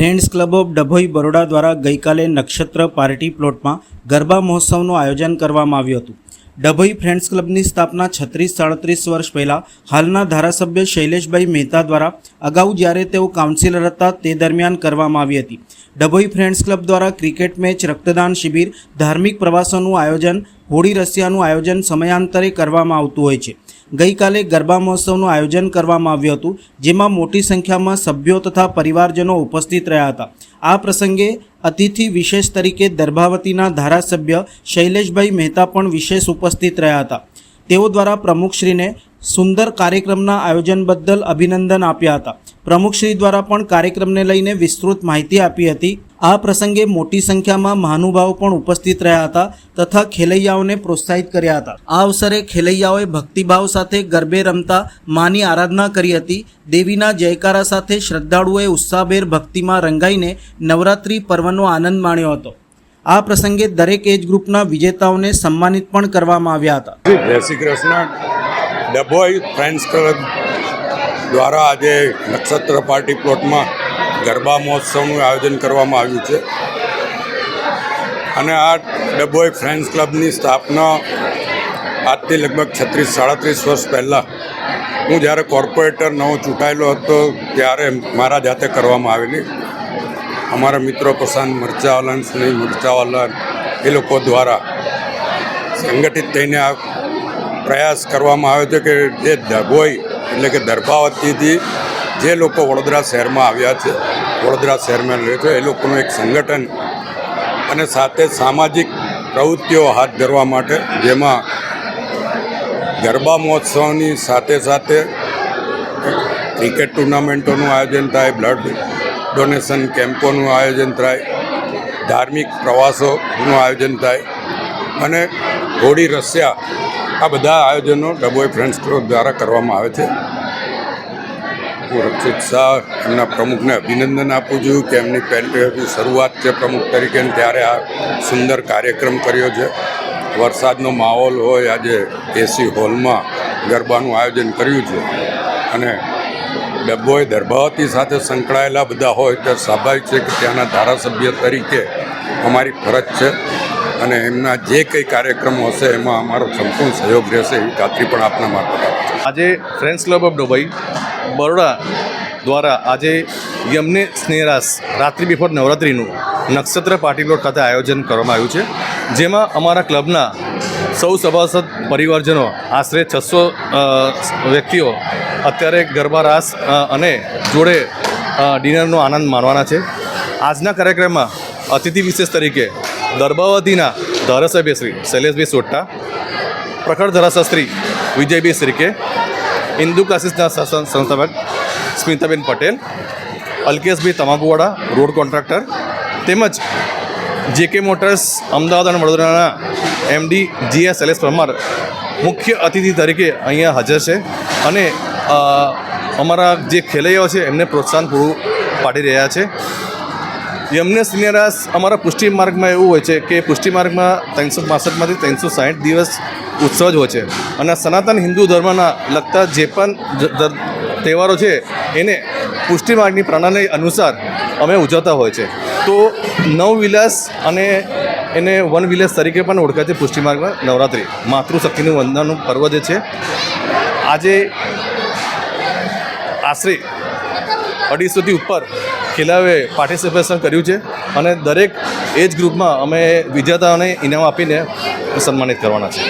Friends club of Dabhoi Baroda દ્વારા ગઈકાલે નક્ષત્ર પાર્ટી પ્લોટમાં ગરબા મહોત્સવનું આયોજન કરવામાં આવ્યું હતું. ડભોઈ ફ્રેન્ડ્સ ક્લબની સ્થાપના છત્રીસ સાડત્રીસ વર્ષ પહેલાં હાલના ધારાસભ્ય શૈલેષભાઈ મહેતા દ્વારા અગાઉ જ્યારે તેઓ કાઉન્સિલર હતા તે દરમિયાન કરવામાં આવી હતી. ડભોઈ ફ્રેન્ડ્સ ક્લબ દ્વારા ક્રિકેટ મેચ, રક્તદાન શિબિર, ધાર્મિક પ્રવાસોનું આયોજન, હોળી રસિયાનું આયોજન સમયાંતરે કરવામાં આવતું હોય છે. ગઈકાલે ગરબા મહોત્સવનું આયોજન કરવામાં આવ્યું હતું, જેમાં મોટી સંખ્યામાં સભ્યો તથા પરિવારજનો ઉપસ્થિત રહ્યા હતા. આ પ્રસંગે અતિથિ વિશેષ તરીકે દર્ભાવતીના ધારાસભ્ય શૈલેષભાઈ મહેતા પણ વિશેષ ઉપસ્થિત રહ્યા હતા. તેઓ દ્વારા પ્રમુખશ્રીને સુંદર કાર્યક્રમના આયોજન બદલ અભિનંદન આપ્યા હતા. પ્રમુખશ્રી દ્વારા પણ કાર્યક્રમને લઈને વિસ્તૃત માહિતી આપી હતી. આ પ્રસંગે મોટી સંખ્યામાં મહાનુભાવો પણ ઉપસ્થિત રહ્યા હતા તથા ખેલૈયાઓને પ્રોત્સાહિત કર્યા હતા. આ અવસરે ખેલૈયાઓએ ભક્તિભાવ સાથે ગરબે રમતા માની આરાધના કરી હતી. દેવીના જયકારા સાથે શ્રદ્ધાળુઓએ ઉત્સાહભેર ભક્તિમાં રંગાઈને નવરાત્રિ પર્વનો આનંદ માણ્યો હતો. આ પ્રસંગે દરેક એજ ગ્રુપના વિજેતાઓને સન્માનિત પણ કરવામાં આવ્યા હતા. શ્રી કૃષ્ણ. ડભોઈ ફ્રેન્ડ્સ ક્લબ દ્વારા આજે નક્ષત્ર પાર્ટી પ્લોટમાં ગરબા મહોત્સવનું આયોજન કરવામાં આવ્યું છે. અને આ ડભોઈ ફ્રેન્ડ્સ ક્લબની સ્થાપના આજથી લગભગ છત્રીસ, સાડત્રીસ વર્ષ પહેલાં હું જ્યારે કોર્પોરેટર નવો ચૂંટાયેલો હતો ત્યારે મારા જાતે કરવામાં આવેલી. અમારા મિત્રો પ્રશાંત મરચાવાલા સુનિલ મરચાવાલા એ લોકો દ્વારા સંગઠિત થઈને આ પ્રયાસ કરવામાં આવ્યો છે કે જે ડભોઈ એટલે કે દરભાવતીથી જે લોકો વડોદરા શહેરમાં આવ્યા છે, વડોદરા શહેરમાં રહે છે, એ લોકોનું એક સંગઠન અને સાથે સામાજિક પ્રવૃત્તિઓ હાથ ધરવા માટે જેમાં ગરબા મહોત્સવની સાથે સાથે ક્રિકેટ ટુર્નામેન્ટોનું આયોજન થાય, બ્લડ ડોનેશન કેમ્પોનું આયોજન થાય, ધાર્મિક પ્રવાસોનું આયોજન થાય અને હોળી રસિયા આ બધા આયોજનો ડબોય ફ્રેન્ડ્સ ક્લબ દ્વારા કરવામાં આવે છે. હું રક્ષિત શાહ, એમના પ્રમુખને અભિનંદન આપું છું કે એમની પહેલી શરૂઆત છે પ્રમુખ તરીકે ત્યારે આ સુંદર કાર્યક્રમ કર્યો છે. વરસાદનો માહોલ હોય, આજે એસી હોલમાં ગરબાનું આયોજન કર્યું છે અને ડબ્બોએ દર્ભાવતી સાથે સંકળાયેલા બધા હોય તો સ્વાભાવિક છે કે ત્યાંના ધારાસભ્ય તરીકે અમારી ફરજ છે અને એમના જે કંઈ કાર્યક્રમો હશે એમાં અમારો સંપૂર્ણ સહયોગ રહેશે એવી ખાતરી પણ આપના મારફત આજે friends club of Dabhoi Baroda દ્વારા આજે યમને સ્નેહરાસ રાત્રિ બિફોર નવરાત્રિનું નક્ષત્ર પાર્ટી ખાતે આયોજન કરવામાં આવ્યું છે. જેમાં અમારા ક્લબના સૌ સભાસદ પરિવારજનો, આશરે છસો વ્યક્તિઓ અત્યારે ગરબા રાસ અને જોડે ડિનરનો આનંદ માણવાના છે. આજના કાર્યક્રમમાં અતિથિ વિશેષ તરીકે ગરબાવતીના ધારાસભ્ય શ્રી શૈલેષભાઈ સોટ્ટા પ્રખર ધારાશાસ્ત્રી વિજયભાઈ શ્રીકે હિન્દુ ક્લાસીસના સંસ્થાપક સ્મિતાબેન પટેલ, અલ્કેશભાઈ તમાકુવાડા, રોડ કોન્ટ્રાક્ટર તેમજ જેકે મોટર્સ અમદાવાદ અને વડોદરાના MD G S Shailesh Parmar મુખ્ય અતિથિ તરીકે અહીંયા હાજર છે. અને અમારા જે ખેલૈયાઓ છે એમને પ્રોત્સાહન પૂરું પાડી રહ્યા છે. યમને સિનેરાસ અમારા પુષ્ટિ માર્ગમાં એવું હોય છે કે પુષ્ટિ માર્ગમાં ત્રણસો પાસઠમાંથી ત્રણસો સાઠ દિવસ ઉત્સવ જ હોય છે. અને સનાતન હિન્દુ ધર્મના લગતા જે પણ તહેવારો છે, એને પુષ્ટિ માર્ગની પ્રણાલી અનુસાર અમે ઉજવતા હોય છે. તો નવ વિલાસ અને એને વન વિલાસ તરીકે પણ ઓળખાય છે પુષ્ટિ માર્ગમાં નવરાત્રિ. માતૃશક્તિનું વંદનનું પર્વ જે છે, આજે આશરે અઢીસોથી ઉપર ખેલાવે પાર્ટિસિપેશન કર્યું છે અને દરેક એજ ગ્રુપમાં અમે વિજેતાઓને ઇનામ આપીને સન્માનિત કરવાના છે.